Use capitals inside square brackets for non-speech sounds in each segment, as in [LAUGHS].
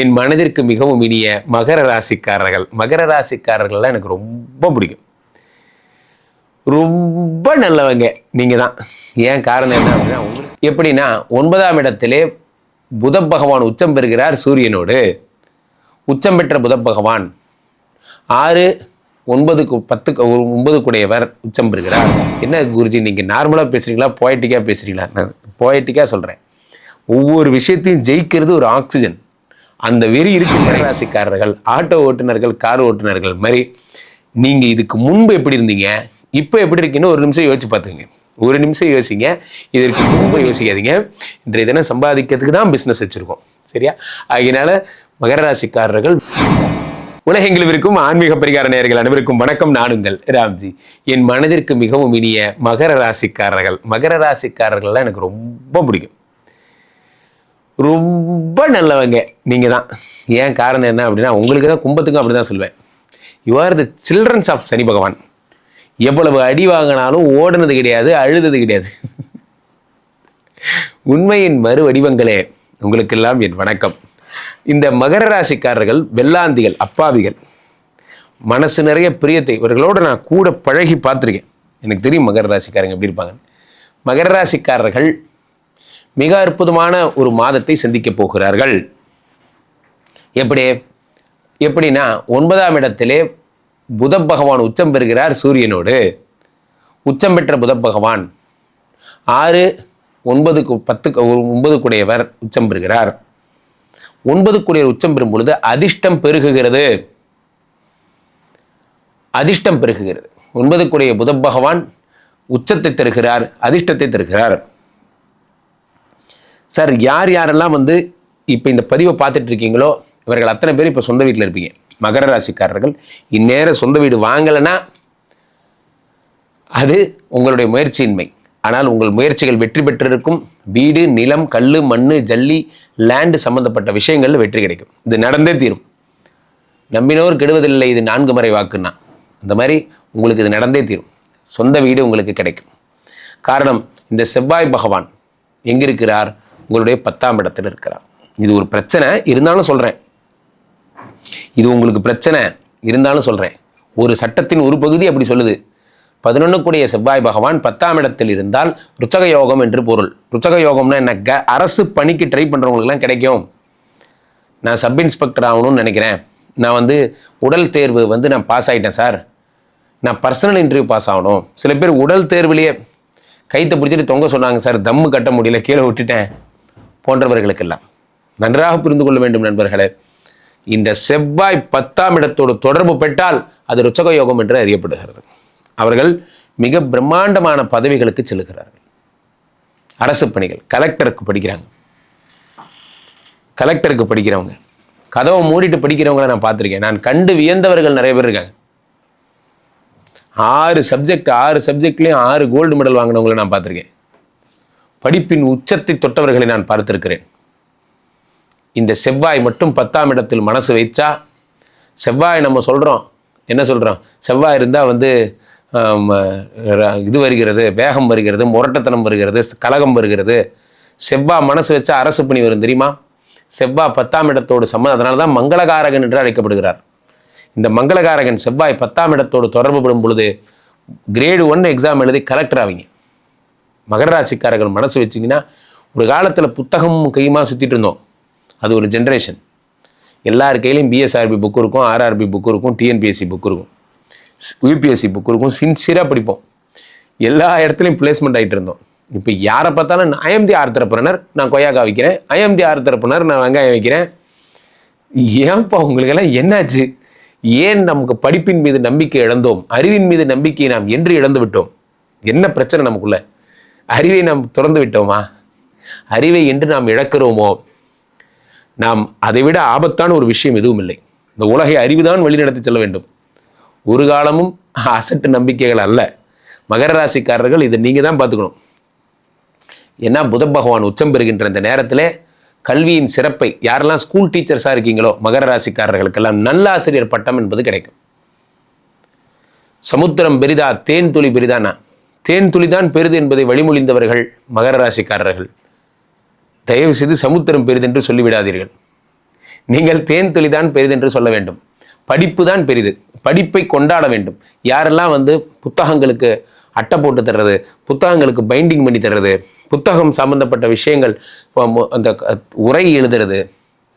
என் மனதிற்கு மிகவும் இனிய மகர ராசிக்காரர்கள். மகர ராசிக்காரர்கள்லாம் எனக்கு ரொம்ப பிடிக்கும். ரொம்ப நல்லவங்க நீங்கள் தான். ஏன் காரணம் என்ன அப்படின்னா எப்படின்னா ஒன்பதாம் இடத்திலே புத பகவான் உச்சம் பெறுகிறார் சூரியனோடு. உச்சம் பெற்ற புத பகவான் ஆறு ஒன்பதுக்கு பத்துக்கு ஒரு ஒன்பது கூடையவர் உச்சம் பெறுகிறார். என்ன குருஜி நீங்கள் நார்மலாக பேசுகிறீங்களா போய்ட்டிக்காக பேசுகிறீங்களா நான் போய்ட்டிக்காக சொல்கிறேன் ஒவ்வொரு விஷயத்தையும் ஜெயிக்கிறது ஒரு ஆக்சிஜன் அந்த வெறி இருக்கும் ராசிக்காரர்கள் ஆட்டோ ஓட்டுநர்கள் கார் ஓட்டுநர்கள் மாதிரி நீங்கள் இதுக்கு முன்பு எப்படி இருந்தீங்க இப்போ எப்படி இருக்கீங்கன்னு ஒரு நிமிஷம் யோசிச்சு பார்த்துங்க. ஒரு நிமிஷம் யோசிங்க. இதற்கு ரொம்ப யோசிக்காதீங்க. இன்றைய தினம் சம்பாதிக்கிறதுக்கு தான் பிஸ்னஸ் வச்சுருக்கோம். சரியா? அதனால மகர ராசிக்காரர்கள் உலகெங்கிலும் இருக்கும் ஆன்மீக பரிகார நேயர்கள் அனைவருக்கும் வணக்கம். நானுங்கள் ராம்ஜி. என் மனதிற்கு மிகவும் இனிய மகர ராசிக்காரர்கள் மகர ராசிக்காரர்கள்லாம் எனக்கு ரொம்ப பிடிக்கும். ரொம்ப நல்லவங்க நீங்கள் தான் ஏன் காரணம் என்ன அப்படின்னா உங்களுக்கு தான் கும்பத்துக்கும் அப்படி தான் சொல்லுவேன் you are the childrens of Shani Bhagavan. எவ்வளவு அடி வாங்கினாலும் ஓடினது கிடையாது அழுதது கிடையாது. உண்மையின் மறு வடிவங்களே உங்களுக்கெல்லாம் என் வணக்கம். இந்த மகர ராசிக்காரர்கள் வெள்ளாந்திகள் அப்பாவிகள் மனசு நிறைய பிரியத்தை இவர்களோடு நான் கூட பழகி பார்த்துருக்கேன். எனக்கு தெரியும் மகர ராசிக்காரங்க எப்படி இருப்பாங்க மகர ராசிக்காரர்கள் மிக அற்புதமான ஒரு மாதத்தை சந்திக்க போகிறார்கள். எப்படி? எப்படின்னா ஒன்பதாம் இடத்திலே புத பகவான் உச்சம் பெறுகிறார் சூரியனோடு. உச்சம் பெற்ற புத பகவான் ஆறு ஒன்பதுக்கு பத்துக்கு ஒன்பது கூடையவர் உச்சம் பெறுகிறார். ஒன்பது கூடியவர் உச்சம் பெறும் பொழுது அதிர்ஷ்டம் பெருகுகிறது. அதிர்ஷ்டம் பெருகுகிறது. ஒன்பது கூடிய புத பகவான் உச்சத்தை தருகிறார் அதிர்ஷ்டத்தை தருகிறார். சார் யார் யாரெல்லாம் வந்து இப்போ இந்த பதிவை பார்த்துட்டு இருக்கீங்களோ இவர்கள் அத்தனை பேர் இப்போ சொந்த வீட்டில் இருப்பீங்க. மகர ராசிக்காரர்கள் இந்நேரம் சொந்த வீடு வாங்கலைன்னா அது உங்களுடைய முயற்சியின்மை. ஆனால் உங்கள் முயற்சிகள் வெற்றி பெற்றிருக்கும். வீடு நிலம் கல் மண் ஜல்லி லேண்டு சம்பந்தப்பட்ட விஷயங்களில் வெற்றி கிடைக்கும். இது நடந்தே தீரும். நம்பினோர் கெடுவதில்லை இது நான்கு முறை வாக்குன்னா. அந்த மாதிரி உங்களுக்கு இது நடந்தே தீரும். சொந்த வீடு உங்களுக்கு கிடைக்கும். காரணம் இந்த செவ்வாய் பகவான் எங்கிருக்கிறார்? இருக்கிறார் உங்களுடைய பத்தாம் இடத்தில் இருக்கிறார் இது ஒரு பிரச்சனை இருந்தாலும் சொல்கிறேன் இது உங்களுக்கு பிரச்சனை இருந்தாலும் சொல்கிறேன் ஒரு சட்டத்தின் ஒரு பகுதி அப்படி சொல்லுது. பதினொன்று கூடிய செவ்வாய் பகவான் பத்தாம் இடத்தில் இருந்தால் ருச்சக யோகம் என்று பொருள். ருச்சக யோகம்னா என்ன? க அரசு பணிக்கு ட்ரை பண்ணுறவங்களுக்குலாம் கிடைக்கும். நான் சப் இன்ஸ்பெக்டர் ஆகணும்னு நினைக்கிறேன். நான் வந்து உடல் தேர்வு வந்து நான் பாஸ் ஆகிட்டேன் சார். நான் பர்சனல் இன்டர்வியூ பாஸ் ஆகணும். சில பேர் உடல் தேர்விலேயே கைத்தை பிடிச்சிட்டு தொங்க சொன்னாங்க சார். தம்மு கட்ட முடியல கீழே விட்டுட்டேன். போன்றவர்களுக்கெல்லாம். நன்றாக புரிந்து கொள்ள வேண்டும் நண்பர்களே. இந்த செவ்வாய் பத்தாம் இடத்தோடு தொடர்பு பெற்றால் அது ருச்சக யோகம் என்று அறியப்படுகிறது. அவர்கள் மிக பிரம்மாண்டமான பதவிகளுக்கு செல்கிறார்கள் அரசு பணிகள் கலெக்டருக்கு படிக்கிறாங்க. கலெக்டருக்கு படிக்கிறவங்க. கதவை மூடிட்டு படிக்கிறவங்கள நான் பார்த்துருக்கேன். நான் கண்டு வியந்தவர்கள் நிறைய பேர் இருக்காங்க. ஆறு சப்ஜெக்ட் ஆறு சப்ஜெக்ட்லேயும் ஆறு கோல்டு மெடல் வாங்கினவங்களை நான் பார்த்துருக்கேன். படிப்பின் உச்சத்தை தொட்டவர்களை நான் பார்த்திருக்கிறேன். இந்த செவ்வாய் மட்டும் பத்தாம் இடத்தில் மனசு வைச்சா செவ்வாய் நம்ம சொல்கிறோம் என்ன சொல்கிறோம் செவ்வாய் இருந்தால் வந்து இது வருகிறது வேகம் வருகிறது முரட்டத்தனம் வருகிறது கலகம் வருகிறது. செவ்வாய் மனசு வச்சா அரசு பணி வரும் தெரியுமா? செவ்வாய் பத்தாம் இடத்தோடு சம்ம. அதனால தான் மங்களகாரகன் என்று அழைக்கப்படுகிறார். இந்த மங்களகாரகன் செவ்வாய் பத்தாம் இடத்தோடு தொடர்புபடும் பொழுது கிரேடு ஒன் எக்ஸாம் எழுதி கலெக்டர் ஆவீங்க. மகர ராசிக்காரர்கள் மனசு வச்சிங்கன்னா ஒரு காலத்தில் புத்தகம் கையுமா சுற்றிட்டு இருந்தோம். அது ஒரு ஜென்ரேஷன் எல்லார் கையிலையும் பிஎஸ்ஆர்பி புக் இருக்கும் ஆர்ஆர்பி புக் இருக்கும் டிஎன்பிஎஸ்சி புக் இருக்கும். யூபிஎஸ்சி புக் இருக்கும் சின்சியராக படிப்போம். எல்லா இடத்துலையும் பிளேஸ்மெண்ட் ஆகிட்டு இருந்தோம். இப்போ யாரை பார்த்தாலும் ஐஎம் தி ஆர்த்தரப்புனர் நான் கொய்யாக்கா வைக்கிறேன். ஐஎம் தி ஆர்த்தரப்புனர் நான் வெங்காயம் வைக்கிறேன். ஏன்ப்பா உங்களுக்கெல்லாம் என்னாச்சு? ஏன் நமக்கு படிப்பின் மீது நம்பிக்கை இழந்தோம்? அறிவின் மீது நம்பிக்கையை நாம் என்று இழந்து விட்டோம்? என்ன பிரச்சனை நமக்குள்ள? அறிவை நாம் துறந்து விட்டோமா? அறிவை என்று நாம் இழக்கிறோமோ? நாம் அதைவிட ஆபத்தான ஒரு விஷயம் எதுவும் இல்லை. இந்த உலகை அறிவுதான் வழிநடத்தி செல்ல வேண்டும். ஒரு காலமும் அசட்டு நம்பிக்கைகள் அல்ல. மகர ராசிக்காரர்கள் இதை நீங்கள் தான் பார்த்துக்கணும். ஏன்னா புத பகவான் உச்சம் பெறுகின்ற இந்த நேரத்தில் கல்வியின் சிறப்பை யாரெல்லாம் ஸ்கூல் டீச்சர்ஸாக இருக்கீங்களோ மகர ராசிக்காரர்களுக்கெல்லாம் நல்ல ஆசிரியர் பட்டம் என்பது கிடைக்கும். சமுத்திரம் பெரிதா தேன் துளி பெரிதானா? தேன் துளிதான் பெரிது என்பதை வழிமொழிந்தவர்கள் மகர ராசிக்காரர்கள். தயவு செய்து சமுத்திரம் பெரிது என்று சொல்லிவிடாதீர்கள். நீங்கள் தேன் துளிதான் பெரிது என்று சொல்ல வேண்டும். படிப்பு தான் பெரிது. படிப்பை கொண்டாட வேண்டும். யாரெல்லாம் வந்து புத்தகங்களுக்கு அட்டை போட்டு தர்றது புத்தகங்களுக்கு பைண்டிங் பண்ணி தர்றது புத்தகம் சம்பந்தப்பட்ட விஷயங்கள் அந்த உரை எழுதுறது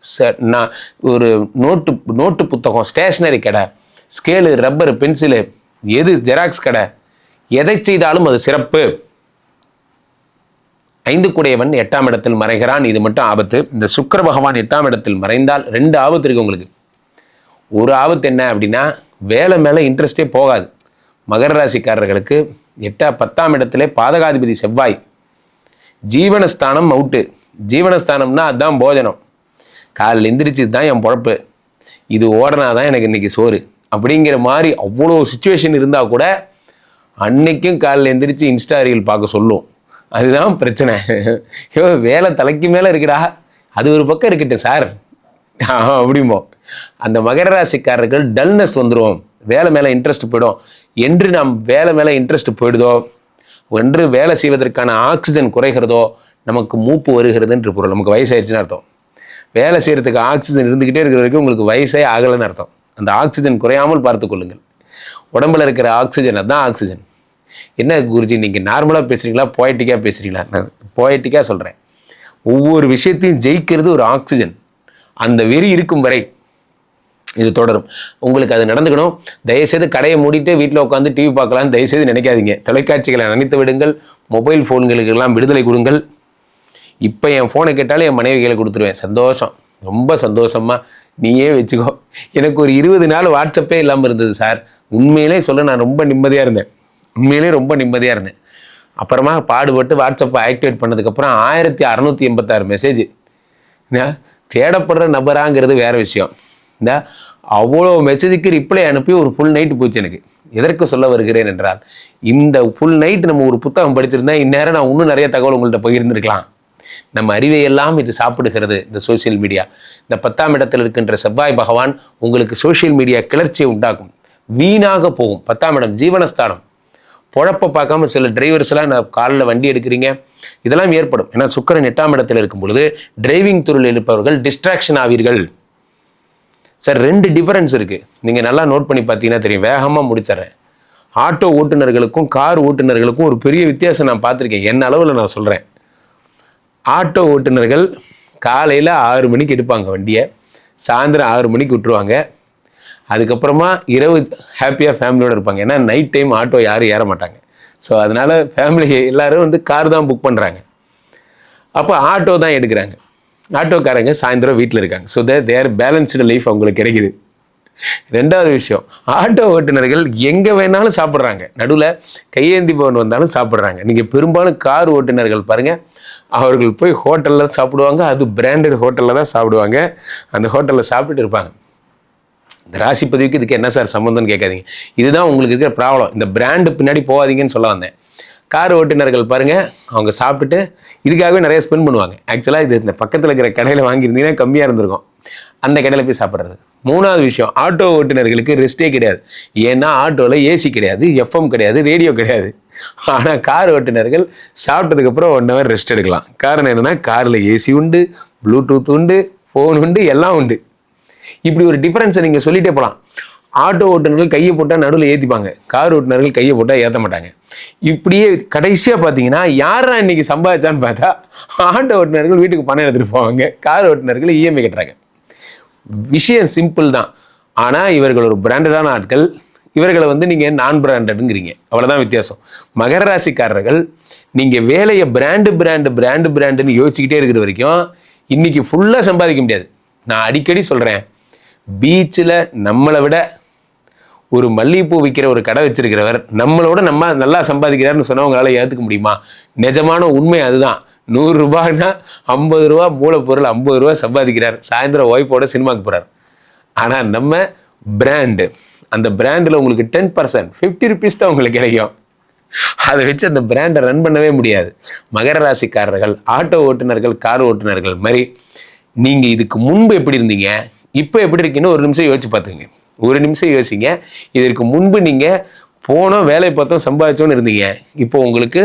ச- நான் ஒரு நோட்டு நோட்டு புத்தகம் ஸ்டேஷ்னரி கடை ஸ்கேலு ரப்பர் பென்சிலு எது ஜெராக்ஸ் கடை எதை செய்தாலும் அது சிறப்பு. ஐந்து கூடையவன் எட்டாம் இடத்தில் மறைகிறான். இது மட்டும் ஆபத்து. இந்த சுக்கர பகவான் எட்டாம் இடத்தில் மறைந்தால் ரெண்டு ஆபத்து இருக்கு உங்களுக்கு. ஒரு ஆபத்து என்ன அப்படின்னா வேலை மேலே இன்ட்ரெஸ்டே போகாது. மகர ராசிக்காரர்களுக்கு எட்டா பத்தாம் இடத்திலே பாதகாதிபதி செவ்வாய். ஜீவனஸ்தானம் அவுட்டு ஜீவனஸ்தானம்னா அதுதான் போஜனம். காலில் எந்திரிச்சு தான் என் பொழப்பு. இது ஓடனா தான் எனக்கு இன்னைக்கு சோறு. அப்படிங்கிற மாதிரி அவ்வளோ சுச்சுவேஷன் இருந்தால் கூட அன்னைக்கும் காலையில் எந்திரிச்சு இன்ஸ்டா ரீல் பார்க்க சொல்லும். அதுதான் பிரச்சனை. ஐயோ வேலை தலைக்கு மேலே இருக்குடா. அது ஒரு பக்கம் இருக்கட்டும் சார். அப்படிமோ அந்த மகர ராசிக்காரர்கள் டல்னஸ் வந்துடும் வேலை மேலே இன்ட்ரெஸ்ட் போயிடும். என்று நாம் வேலை மேலே இன்ட்ரெஸ்ட் போயிடுதோ? என்று வேலை செய்வதற்கான ஆக்சிஜன் குறைகிறதோ? நமக்கு மூப்பு வருகிறதுன்ற பொருள். நமக்கு வயசாயிருச்சுன்னு அர்த்தம். வேலை செய்கிறதுக்கு ஆக்சிஜன் இருந்துக்கிட்டே இருக்கிற வரைக்கும் உங்களுக்கு வயசே ஆகலைன்னு அர்த்தம். அந்த ஆக்சிஜன் குறையாமல் பார்த்துக்கொள்ளுங்கள் உடம்புல இருக்கிற ஆக்சிஜன் அதுதான் ஆக்சிஜன் என்ன குருஜி நீங்கள் நார்மலாக பேசுகிறீங்களா போய்ட்டிக்காக பேசுகிறீங்களா நான் போய்ட்டிக்காக சொல்கிறேன் ஒவ்வொரு விஷயத்தையும் ஜெயிக்கிறது ஒரு ஆக்சிஜன் அந்த வெறி இருக்கும் வரை இது தொடரும். உங்களுக்கு அது நடந்துக்கணும். தயவுசெய்து கடையை மூடிட்டு வீட்டில் உட்காந்து டிவி பார்க்கலாம்னு தயவுசெய்து நினைக்காதீங்க. தொலைக்காட்சிகளை நினைத்து விடுங்கள். மொபைல் ஃபோன்களுக்கெல்லாம் விடுதலை கொடுங்கள். இப்போ என் ஃபோனை கேட்டாலும் என் மனைவி கையில் கொடுத்துருவேன். சந்தோஷம். ரொம்ப சந்தோஷமாக நீயே வச்சுக்கோ. எனக்கு ஒரு இருபது நாள் வாட்ஸ்அப்பே இல்லாமல் இருந்தது சார். உண்மையிலே சொல்ல நான் ரொம்ப நிம்மதியாக இருந்தேன். உண்மையிலே ரொம்ப நிம்மதியாக இருந்தேன். அப்புறமா பாடுபட்டு வாட்ஸ்அப்பை ஆக்டிவேட் பண்ணதுக்கப்புறம் ஆயிரத்தி அறநூற்றி எண்பத்தாறு மெசேஜ் தேடப்படுற நபராங்கிறது வேற விஷயம். இந்த அவ்வளோ மெசேஜுக்கு ரிப்ளை அனுப்பி ஒரு ஃபுல் நைட்டு போச்சு எனக்கு. எதற்கு சொல்ல வருகிறேன் என்றால் இந்த ஃபுல் நைட் நம்ம ஒரு புத்தகம் படிச்சிருந்தா இந்நேரம் நான் இன்னும் நிறைய தகவல் உங்கள்கிட்ட பகிர்ந்திருக்கலாம். நம்ம அறிவை எல்லாம் இது சாப்பிடுகிறது இந்த சோஷியல் மீடியா இந்த பத்தாம் இடத்தில் இருக்கின்ற செவ்வாய் பகவான் உங்களுக்கு சோஷியல் மீடியா கிளர்ச்சியை உண்டாக்கும். வீணாக போகும். பத்தாம் இடம் ஜீவனஸ்தானம். பொழப்ப பார்க்காம சில டிரைவர்ஸ்லாம் நான் காலில் வண்டி எடுக்கிறீங்க. இதெல்லாம் ஏற்படும். ஏன்னா சுக்கரன் எட்டாம் இடத்துல இருக்கும் பொழுது டிரைவிங் துறையில் இருப்பவர்கள் டிஸ்ட்ராக்ஷன் ஆவீர்கள். சார் ரெண்டு டிஃபரன்ஸ் இருக்குது நீங்கள் நல்லா நோட் பண்ணி பார்த்தீங்கன்னா தெரியும். வேகமாக முடிச்சிடறேன். ஆட்டோ ஓட்டுநர்களுக்கும் கார் ஓட்டுநர்களுக்கும் ஒரு பெரிய வித்தியாசம் நான் பார்த்துருக்கேன். என்ன அளவில் நான் சொல்கிறேன் ஆட்டோ ஓட்டுநர்கள் காலையில் ஆறு மணிக்கு எடுப்பாங்க வண்டியை. சாயந்தரம் ஆறு மணிக்கு விட்டுருவாங்க. அதுக்கப்புறமா இரவு ஹாப்பியாக ஃபேமிலியோடு இருப்பாங்க. ஏன்னா நைட் டைம் ஆட்டோ யாரும் ஏற மாட்டாங்க. ஸோ அதனால் ஃபேமிலி [LAUGHS] எல்லோரும் வந்து கார் தான் புக் பண்ணுறாங்க அப்போ ஆட்டோ தான் எடுக்கிறாங்க. ஆட்டோக்காரங்க சாயந்தரம் வீட்டில் இருக்காங்க. So they their balanced life அவங்களுக்கு கிடைக்குது. ரெண்டாவது விஷயம் ஆட்டோ ஓட்டுநர்கள் எங்கே வேணாலும் சாப்பிட்றாங்க. நடுவில் கையேந்தி பவன் வந்தாலும் சாப்பிட்றாங்க. நீங்கள் பெரும்பாலும் கார் ஓட்டுநர்கள் பாருங்கள் அவர்கள் போய் ஹோட்டலில் சாப்பிடுவாங்க. அது பிராண்டட் ஹோட்டலில் தான் சாப்பிடுவாங்க. அந்த ஹோட்டலில் சாப்பிட்டுட்டு இருப்பாங்க. இந்த ராசி பதிவுக்கு இதுக்கு என்ன சார் சம்மந்தம்னு கேட்காதீங்க. இதுதான் உங்களுக்கு இருக்கிற ப்ராப்ளம் இந்த பிராண்டு பின்னாடி போகாதீங்கன்னு சொல்ல வந்தேன். கார் ஓட்டுநர்கள் பாருங்கள் அவங்க சாப்பிட்டுட்டு இதுக்காகவே நிறைய ஸ்பெண்ட் பண்ணுவாங்க. ஆக்சுவலாக இது இந்த பக்கத்தில் இருக்கிற கடையில் வாங்கியிருந்தீங்கன்னா கம்மியாக இருந்திருக்கும். அந்த கடையில் போய் சாப்பிட்றது. மூணாவது விஷயம் ஆட்டோ ஓட்டுநர்களுக்கு ரெஸ்ட்டே கிடையாது. ஏன்னா ஆட்டோவில் ஏசி கிடையாது எஃப்எம் கிடையாது ரேடியோ கிடையாது. ஆனால் கார் ஓட்டுநர்கள் சாப்பிட்டதுக்கப்புறம் ஒன் ஹவர் ரெஸ்ட் எடுக்கலாம். காரணம் என்னன்னா காரில் ஏசி உண்டு ப்ளூடூத் உண்டு ஃபோன் உண்டு எல்லாம் உண்டு. இப்படி ஒரு டிஃபரன்ஸை நீங்கள் சொல்லிட்டே போகலாம் ஆட்டோ ஓட்டுநர்கள் கையை போட்டால் நடுவில் ஏற்றிப்பாங்க கார் ஓட்டுநர்கள் கையை போட்டால் ஏற்ற மாட்டாங்க. இப்படியே கடைசியாக பார்த்தீங்கன்னா யாரா இன்னைக்கு சம்பாதிச்சான்னு பார்த்தா ஆட்டோ ஓட்டுநர்கள் வீட்டுக்கு பணம் எடுத்துகிட்டு போவாங்க. கார் ஓட்டுநர்கள் இஎம்ஐ கட்டுறாங்க. விஷயம் சிம்பிள் தான். ஆனால் இவர்கள் ஒரு பிராண்டடான ஆட்கள். இவர்களை வந்து நீங்கள் நான் பிராண்டடுங்கிறீங்க அவ்வளோதான் வித்தியாசம். மகர ராசிக்காரர்கள் நீங்கள் வேலையை பிராண்டு பிராண்டு பிராண்டு பிராண்டுன்னு யோசிச்சுக்கிட்டே இருக்கிற வரைக்கும் இன்றைக்கி ஃபுல்லாக சம்பாதிக்க முடியாது. நான் அடிக்கடி சொல்கிறேன் பீச்சில் நம்மளை விட ஒரு மல்லிகைப்பூ விற்கிற ஒரு கடை வச்சிருக்கிறவர் நம்மளோட நம்ம நல்லா சம்பாதிக்கிறாருன்னு சொன்னால் உங்களால் ஏற்றுக்க முடியுமா? நிஜமான உண்மை அதுதான். நூறுரூபான்னா ஐம்பது ரூபா மூலப்பொருள் ஐம்பது ரூபா சம்பாதிக்கிறார். சாயந்தரம் ஒய்ஃபோட சினிமாக்கு போகிறார் ஆனால் நம்ம பிராண்டு அந்த பிராண்டில் உங்களுக்கு டென் பர்சன்ட் ஃபிஃப்டி ருபீஸ் தான் உங்களுக்கு கிடைக்கும். அதை வச்சு அந்த பிராண்டை ரன் பண்ணவே முடியாது. மகர ராசிக்காரர்கள் ஆட்டோ ஓட்டுநர்கள் கார் ஓட்டுநர்கள் மாதிரி நீங்கள் இதுக்கு முன்பு எப்படி இருந்தீங்க? இப்போ எப்படி இருக்குன்னு ஒரு நிமிஷம் யோசிச்சு பார்த்துங்க ஒரு நிமிஷம் யோசிங்க. இதற்கு முன்பு நீங்கள் போனோம் வேலை பார்த்தோம் சம்பாதிச்சோன்னு இருந்தீங்க. இப்போ உங்களுக்கு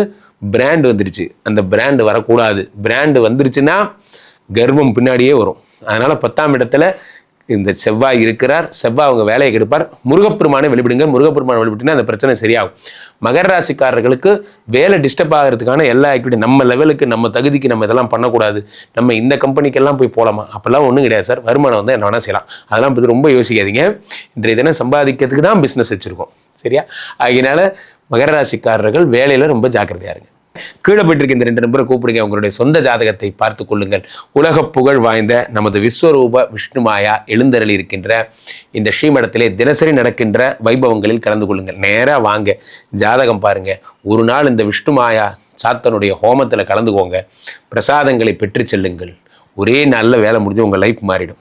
பிராண்ட் வந்துருச்சு. அந்த பிராண்டு வரக்கூடாது. பிராண்டு வந்துருச்சுன்னா கர்வம் பின்னாடியே வரும். அதனால் பத்தாம் இடத்துல இந்த செவ்வாய் இருக்கிறார் செவ்வாய் அவங்க வேலையை கெடுப்பார். முருகப்பெருமானை வெளிப்படுங்க முருகப்பெருமானை வெளிவிட்டுனா அந்த பிரச்சனை சரியாகும். மகர ராசிக்காரர்களுக்கு வேலை டிஸ்டர்ப் ஆகிறதுக்கான எல்லா ஆக்டிவிட்டி நம்ம லெவலுக்கு நம்ம தகுதிக்கு நம்ம இதெல்லாம் பண்ணக்கூடாது. நம்ம இந்த கம்பெனிக்கெல்லாம் போய் போகலாமா அப்போல்லாம் ஒன்றும் கிடையாது சார். வருமானம் வந்து என்ன வேணால் செய்யலாம். அதெல்லாம் பற்றி ரொம்ப யோசிக்காதீங்க. இன்றைய தினம் சம்பாதிக்கிறதுக்கு தான் பிஸ்னஸ் வச்சுருக்கோம். சரியா? அதனால் மகர ராசிக்காரர்கள் வேலையில் ரொம்ப ஜாக்கிரதையாக இருங்க. கீழே போயிட்டு இந்த ரெண்டு நம்பரை கூப்பிடுங்க. உங்களுடைய சொந்த ஜாதகத்தை பார்த்து கொள்ளுங்கள். உலக புகழ் வாய்ந்த நமது விஸ்வரூப விஷ்ணுமாயா எழுந்தருளி இருக்கின்ற இந்த ஸ்ரீமடத்திலே தினசரி நடக்கின்ற வைபவங்களில் கலந்து கொள்ளுங்கள். நேராக வாங்க. ஜாதகம் பாருங்க. ஒரு நாள் இந்த விஷ்ணுமாயா சாத்தனுடைய ஹோமத்தில் கலந்துக்கோங்க. பிரசாதங்களை பெற்று செல்லுங்கள். ஒரே நல்ல வேலை முடிஞ்சு உங்கள் லைஃப் மாறிடும்.